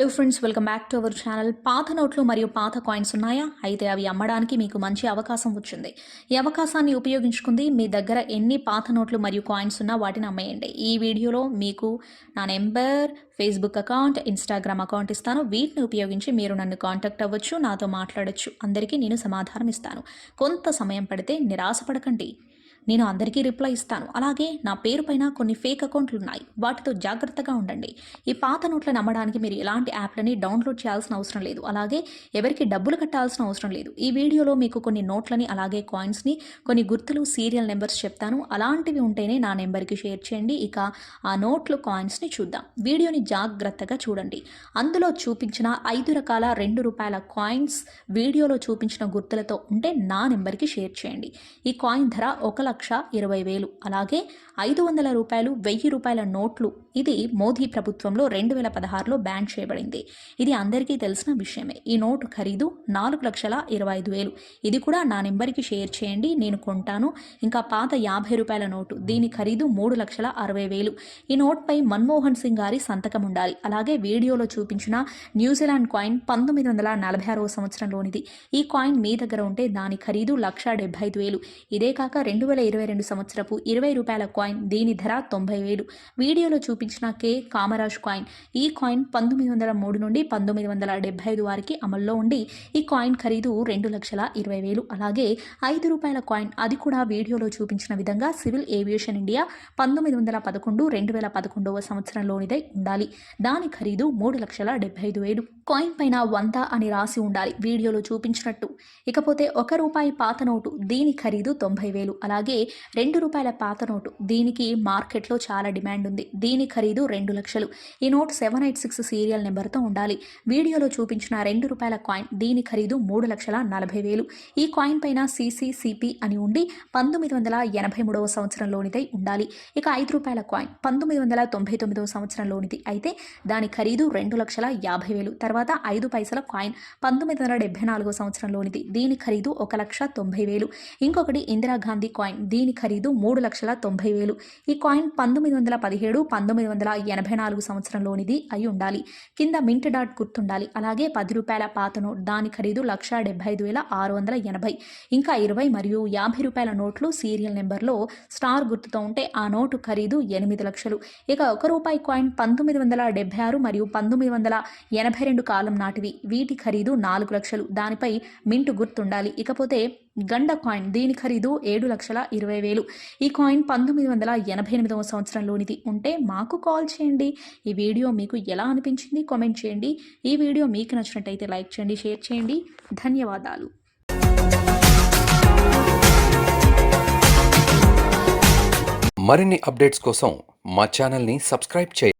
Hello friends welcome back to our channel పాత నోట్లు మరియు పాత కాయిన్స్ ఉన్నాయా? అయితే అవి అమ్మడానికి మీకు మంచి అవకాశం వచ్చింది. ఈ అవకాశాన్ని ఉపయోగించుకుంది మీ దగ్గర ఎన్ని పాత నోట్లు మరియు కాయిన్స్ ఉన్నా వాటిని అమ్మేయండి. ఈ వీడియోలో మీకు నా number Facebook account Instagram account ఇస్తాను. వీటిని ఉపయోగించి మీరు నన్ను కాంటాక్ట్ అవ్వచ్చు నాతో మాట్లాడచ్చు. అందరికీ నేను సమాధానం ఇస్తాను. కొంత సమయం పడితే నిరాశపడకండి నేను అందరికీ రిప్లై ఇస్తాను. అలాగే నా పేరు పైన కొన్ని ఫేక్ అకౌంట్లు ఉన్నాయి వాటితో జాగ్రత్తగా ఉండండి. ఈ పాత నోట్లను నమ్మడానికి మీరు ఎలాంటి యాప్లని డౌన్లోడ్ చేయాల్సిన అవసరం లేదు. అలాగే ఎవరికి డబ్బులు కట్టాల్సిన అవసరం లేదు. ఈ వీడియోలో మీకు కొన్ని నోట్లని అలాగే కాయిన్స్ని కొన్ని గుర్తులు సీరియల్ నెంబర్స్ చెప్తాను. అలాంటివి ఉంటేనే నా నెంబర్కి షేర్ చేయండి. ఇక ఆ నోట్లు కాయిన్స్ని చూద్దాం. వీడియోని జాగ్రత్తగా చూడండి. అందులో చూపించిన ఐదు రకాల రెండు రూపాయల కాయిన్స్ వీడియోలో చూపించిన గుర్తులతో ఉంటే నా నెంబర్కి షేర్ చేయండి. ఈ కాయిన్ ధర ఒక లక్ష ఇరవై వేలు. అలాగే ఐదు వందల రూపాయలు వెయ్యి రూపాయల నోట్లు. ఇది మోదీ ప్రభుత్వంలో రెండు వేల పదహారులో బ్యాన్ చేయబడింది. ఇది అందరికీ తెలిసిన విషయమే. ఈ నోటు ఖరీదు నాలుగు లక్షల ఇరవై ఐదు వేలు. ఇది కూడా నా నెంబర్కి షేర్ చేయండి నేను కొంటాను. ఇంకా పాత యాభై రూపాయల నోటు. దీని ఖరీదు మూడు లక్షల అరవై వేలు. ఈ నోట్పై మన్మోహన్ సింగ్ గారి సంతకం ఉండాలి. అలాగే వీడియోలో చూపించిన న్యూజిలాండ్ కాయిన్ పంతొమ్మిది వందల నలభై ఆరవ సంవత్సరంలోనిది ఈ కాయిన్ మీ దగ్గర ఉంటే దాని ఖరీదు లక్ష డెబ్బై ఐదు వేలు. ఇదే కాక రెండు వేల ఇరవై రెండు సంవత్సరపు ఇరవై రూపాయల కాయిన్ దీని ధర తొంభై వేలు. వీడియోలో చూపించిన కే కామరాజ్ కాయిన్ ఈ కాయిన్ పంతొమ్మిది వందల మూడు నుండి పంతొమ్మిది వందల డెబ్బై ఐదు వారికి అమల్లో ఉండి ఈ కాయిన్ ఖరీదు రెండు లక్షల ఇరవై వేలు. అలాగే ఐదు రూపాయల కాయిన్ అది కూడా వీడియోలో చూపించిన విధంగా సివిల్ ఏవియేషన్ ఇండియా పంతొమ్మిది వందల పదకొండు రెండు వేల పదకొండవ సంవత్సరంలోనిదై ఉండాలి. దాని ఖరీదు మూడు లక్షల డెబ్బై ఐదు వేలు. కాయిన్ పైన వంద అని రాసి ఉండాలి వీడియోలో చూపించినట్టు. ఇకపోతే ఒక రూపాయి పాత నోటు దీని ఖరీదు తొంభై వేలు. అలాగే రెండు రూపాయల పాత నోటు. దీనికి మార్కెట్లో చాలా డిమాండ్ ఉంది. దీని ఖరీదు రెండు లక్షలు. ఈ note seven eight six serial నెంబర్తో ఉండాలి. వీడియోలో చూపించిన రెండు రూపాయల కాయిన్ దీని ఖరీదు మూడు లక్షల నలభై వేలు. ఈ కాయిన్ పైన సిసిసిపి అని ఉండి పంతొమ్మిది వందల ఎనభై మూడవ సంవత్సరంలోనిదై ఉండాలి. ఇక ఐదు రూపాయల కాయిన్ పంతొమ్మిది వందల తొంభై తొమ్మిదవ సంవత్సరంలోనిది అయితే దాని ఖరీదు రెండు లక్షల యాభై వేలు. తర్వాత ఐదు పైసల కాయిన్ పంతొమ్మిది వందల డెబ్బై నాలుగో సంవత్సరంలోనిది దీని ఖరీదు ఒక లక్ష తొంభై వేలు. ఇంకొకటి ఇందిరాగాంధీ కాయిన్. కాయిన్ దీని ఖరీదు మూడు లక్షల తొంభై వేలు. ఈ కాయిన్ పంతొమ్మిది వందల పదిహేడు పంతొమ్మిది వందల ఎనభై నాలుగు సంవత్సరంలోనిది అయి ఉండాలి. కింద మింట్ డాట్ గుర్తుండాలి. అలాగే పది రూపాయల పాత నోట్ దాని ఖరీదు లక్ష డెబ్బై ఐదు వేల ఆరు వందల ఎనభై. ఇంకా ఇరవై మరియు యాభై రూపాయల నోట్లు సీరియల్ నెంబర్లో స్టార్ గుర్తుతో ఉంటే ఆ నోటు ఖరీదు ఎనిమిది లక్షలు. ఇక ఒక రూపాయి కాయిన్ పంతొమ్మిది వందల డెబ్బై ఆరు మరియు పంతొమ్మిది వందల ఎనభై రెండు కాలం నాటివి. వీటి ఖరీదు నాలుగు లక్షలు. దానిపై మింటు గుర్తుండాలి. ఇకపోతే గండ కాయిన్ దీని ఖరీదు ఏడు లక్షల ఇరవై వేలు. ఈ కాయిన్ పంతొమ్మిది వందల ఎనభై ఎనిమిదవ సంవత్సరంలోనిది ఉంటే మాకు కాల్ చేయండి. ఈ వీడియో మీకు ఎలా అనిపించింది కామెంట్ చేయండి. ఈ వీడియో మీకు నచ్చినట్టయితే లైక్ చేయండి షేర్ చేయండి. ధన్యవాదాలు. మరిన్ని అప్డేట్స్ కోసం మా ఛానల్ని సబ్స్క్రైబ్ చేయండి.